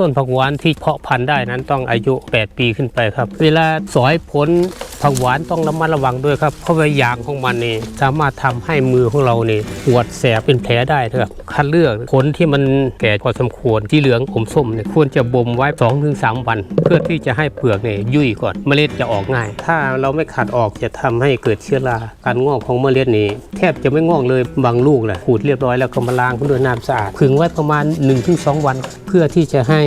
ต้นผักหวานที่เพาะพันธุ์ได้นั้นต้องอายุ 8 ปีขึ้นไปครับ เวลาสอยผล ผักหวานต้องระมัดระวังด้วยครับเพราะว่ายางของมันนี่สามารถทำให้มือของเรานี่ปวดแสบเป็นแผลได้นะครับคัดเลือกผลที่มันแก่พอสมควรที่เหลืองอมส้มเนี่ยควรจะบ่มไว้ 2-3 วัน เพื่อที่จะให้เปลือกเนี่ยยุ่ยก่อนเมล็ดจะออกง่าย ถ้าเราไม่ขัดออกจะทำให้เกิดเชื้อราการงอกของเมล็ดนี่แทบจะไม่งอกเลยบางลูกแหละขูดเรียบร้อยแล้วก็มาล้างด้วยน้ำสะอาดผึ่งไว้ประมาณ 1-2 วัน เพื่อที่จะให้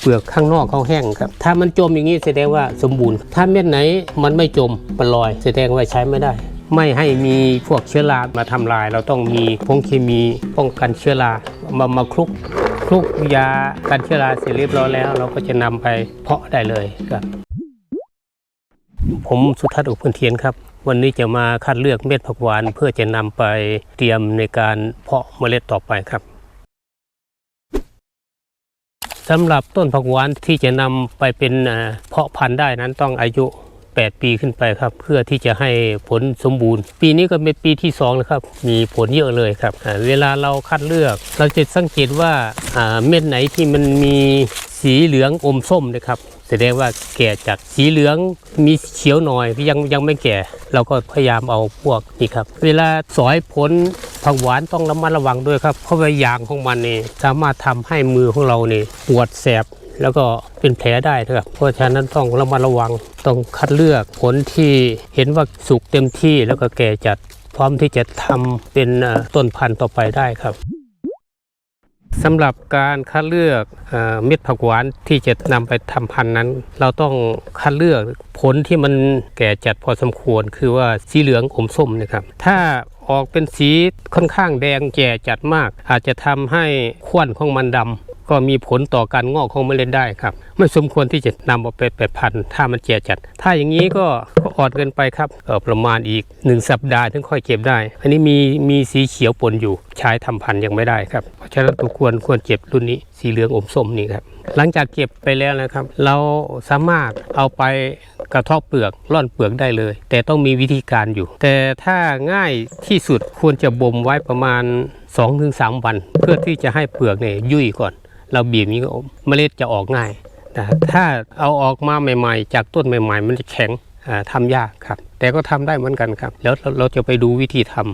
เปลือกข้างนอกเขาแห้งครับถ้ามันจมอย่างนี้แสดงว่าสมบูรณ์ ถ้าเม็ดไหนมันไม่จจมมันลอยแสดงว่าใช้ไม่ได้ ไม่ให้มีพวกเชื้อรามาทำลาย เราต้องมีผงเคมีป้องกันเชื้อรามามาคลุกคลุกยากันเชื้อราเสร็จเรียบร้อยแล้ว เราก็จะนำไปเพาะได้เลยครับ ผมสุทัศน์อุพันเทียนครับ วันนี้จะมาคัดเลือกเม็ดผักหวานเพื่อจะนำไปเตรียมในการเพาะเมล็ดต่อไปครับสำหรับต้นผักหวานที่จะนำไปเป็นเอ่อเพาะพันธุ์ได้นั้นต้องอายุ 8 ปีขึ้นไปครับ เพื่อที่จะให้ผลสมบูรณ์ ปีนี้ก็เป็นปีที่2แล้วครับ มีผลเยอะเลยครับ เวลาเราคัดเลือก เราจะสังเกตว่าเม็ดไหนที่มันมีสีเหลืองอมส้มนะครับแสดงว่าแก่จัดสีเหลืองมีเขียวหน่อยยังยังไม่แก่ เราก็พยายามเอาพวกนี้ครับ เวลาสอยผลผักหวานต้องระมัดระวังด้วยครับ เพราะว่ายางของมันนี่สามารถทำให้มือของเราเนี่ปวดแสบ แล้วก็เป็นแผลได้นะครับเพราะฉะนั้นต้องระมัดระวังต้องคัดเลือกผลที่เห็นว่าสุกเต็มที่แล้วก็แก่จัดพร้อมที่จะทำเป็นต้นพันธุ์ต่อไปได้ครับสำหรับการคัดเลือกเอ่อเม็ดผักหวานที่จะนำไปทำพันธุ์นั้น เราต้องคัดเลือกผลที่มันแก่จัดพอสมควร คือว่าสีเหลืองอมส้มนะครับ ถ้าออกเป็นสีค่อนข้างแดงแก่จัดมาก อาจจะทำให้ขวัญของมันดำ ก็มีผลต่อการงอกของเมล็ดได้ครับ ไม่สมควรที่จะนำเอาไปแปรพันธุ์ถ้ามันแก่จัด ถ้าอย่างนี้ก็ก็อ่อนเกินไปครับออประมาณอีกหนึ่งสัปดาห์ถึงค่อยเก็บได้ อันนี้มีมีสีเขียวปนอยู่ใช้ทำพันธุ์ยังไม่ได้ครับเพราะฉะนั้นตัวควรควรเก็บรุ่นนี้สีเหลืองอมส้มนี่ครับหลังจากเก็บไปแล้วนะครับ เราสามารถเอาไปกระทาะเปลือกร่อนเปลือกได้เลย แต่ต้องมีวิธีการอยู่ แต่ถ้าง่ายที่สุดควรจะบ่มไว้ประมาณ 2-3 วัน เพื่อที่จะให้เปลือกเนี่ยยุ่ยก่อน เราบีบนี้ก็เมล็ดจะออกง่ายแต่ถ้าเอาออกมาใหม่ ๆ จากต้นใหม่ ๆ มันจะแข็งอ่าทำยากครับ แต่ก็ทำได้เหมือนกันครับ แล้วเราจะไปดูวิธีทำ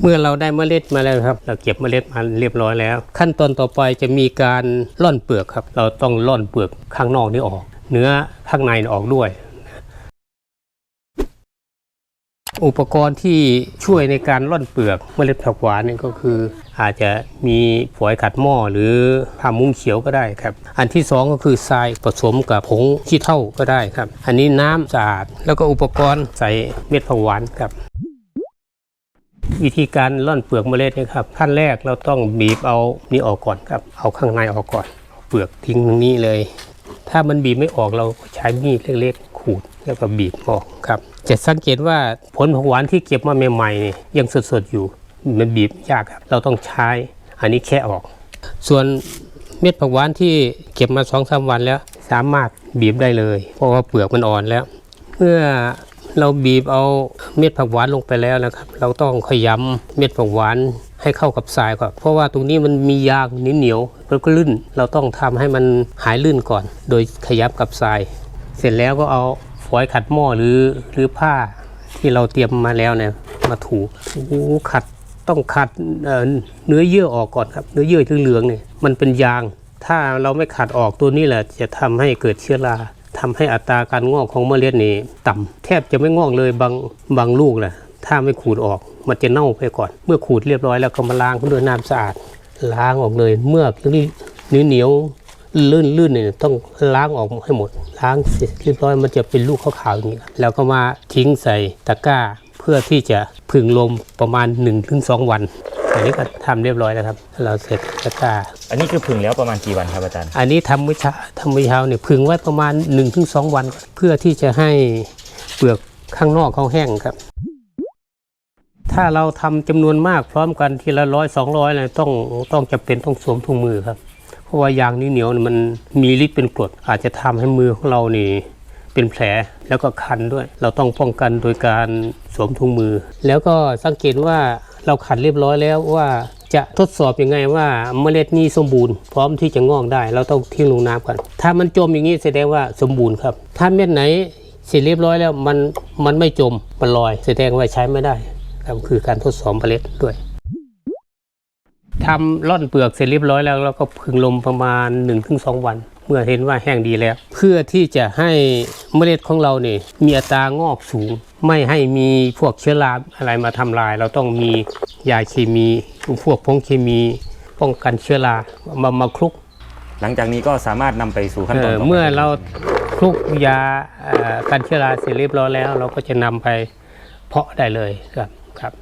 เมื่อเราได้เมล็ดมาแล้วครับ เราเก็บเมล็ดมาเรียบร้อยแล้ว ขั้นตอนต่อไปจะมีการร่อนเปลือกครับ เราต้องร่อนเปลือกข้างนอกนี่ออก เนื้อข้างในออกด้วย อุปกรณ์ที่ช่วยในการร่อนเปลือกเมล็ดผักหวานนี่ก็คือ อาจจะมีฝอยขัดหม้อหรือผ้ามุ้งเขียวก็ได้ครับ อันที่สองก็คือทรายผสมกับผงขี้เถ้าก็ได้ครับ อันนี้น้ำสะอาดแล้วก็อุปกรณ์ใส่เม็ดผักหวานครับวิธีการร่อนเปลือกเมล็ดนะครับขั้นแรกเราต้องบีบเอานี่ออกก่อนครับ เอาข้างในออกก่อน เปลือกทิ้งตรงนี้เลย ถ้ามันบีบไม่ออกเราใช้มีดเล็กๆ ขูด แล้วก็บีบออกครับจะสังเกตว่าผลผักหวานที่เก็บมาใหม่ๆนี่ยังสดๆอยู่มันบีบยากครับ เราต้องใช้อันนี้แค่ออก ส่วนเม็ดผักหวานที่เก็บมาสองสามวันแล้ว สามารถบีบได้เลย เพราะว่าเปลือกมันอ่อนแล้ว เมื่อเราบีบเอาเม็ดผักหวานลงไปแล้วนะครับ เราต้องขยำเม็ดผักหวานให้เข้ากับทรายก่อน เพราะว่าตรงนี้มันมียางเหนียวเหนียวแล้วก็ลื่น เราต้องทำให้มันหายลื่นก่อน โดยขยำกับทราย เสร็จแล้วก็เอา ฝอยขัดหม้อหรือหรือผ้าที่เราเตรียมมาแล้วเนี่ยมาถูโอ้ขัดต้องขัดเเนื้อเยื่อออกก่อนครับ เนื้อเยื่อที่เหลืองเนี่ยมันเป็นยาง ถ้าเราไม่ขัดออกตัวนี้แหละ จะทำให้เกิดเชื้อราทำให้อัตราการงอกของเมล็ดนี่ต่ำแทบจะไม่งอกเลยบางบางลูกแหละถ้าไม่ขูดออกมันจะเน่าไปก่อน เมื่อขูดเรียบร้อยแล้วก็มาล้างด้วยน้ำสะอาดล้างออกเลย เมื่อเหนียวเหนียวลื่นลื่นๆเนี่ยต้องล้างออกให้หมด ล้างเสร็จเรียบร้อยมันจะเป็นลูกขาวๆอย่างนี้ครับแล้วก็มาทิ้งใส่ตะกร้า เพื่อที่จะพึ่งลมประมาณ 1-2 วันอันนี้ก็ทำเรียบร้อยแล้วครับ เราเสร็จตะกร้า อันนี้คือผึ่งแล้วประมาณกี่วันครับอาจารย์ อันนี้ทำเมื่อเช้าทำเมื่อเช้าเนี่ยพึงไว้ประมาณ 1-2 วัน เพื่อที่จะให้เปลือกข้างนอกเขาแห้งครับ ถ้าเราทำจำนวนมากพร้อมกันทีละร้อยสองร้อยเลยต้องต้องจำเป็นต้องสวมถุงมือครับ เพราะว่ายางนี้เหนียวมันมีฤทธิ์เป็นกรดอาจจะทำให้มือของเรานี่เป็นแผลแล้วก็คันด้วย เราต้องป้องกันโดยการสวมถุงมือ แล้วก็สังเกตว่าเราขัดเรียบร้อยแล้วว่าจะทดสอบยังไงว่าเมล็ดนี้สมบูรณ์พร้อมที่จะงอกได้ เราต้องทิ้งลงน้ำก่อนถ้ามันจมอย่างนี้แสดงว่าสมบูรณ์ครับ ถ้าเม็ดไหนเสร็จเรียบร้อยแล้วมันมันไม่จมมันลอย แสดงว่าใช้ไม่ได้ครับคือการทดสอบเมล็ดด้วย ทำร่อนเปลือกเสร็จเรียบร้อยแล้วเราก็พึงลมประมาณ 1-2 วัน เมื่อเห็นว่าแห้งดีแล้ว เพื่อที่จะให้เมล็ดของเราเนี่ยมีอัตรางอกสูง ไม่ให้มีพวกเชื้อราอะไรมาทำลาย เราต้องมียาเคมีพวกผงเคมี ป้องกันเชื้อรามามาคลุก หลังจากนี้ก็สามารถนำไปสู่ขั้นตอนเอ่อต่อไปเมื่อเราคลุกยาเอ่อกันเชื้อราเสร็จเรียบร้อยแล้ว เราก็จะนำไปเพาะได้เลยครับครับ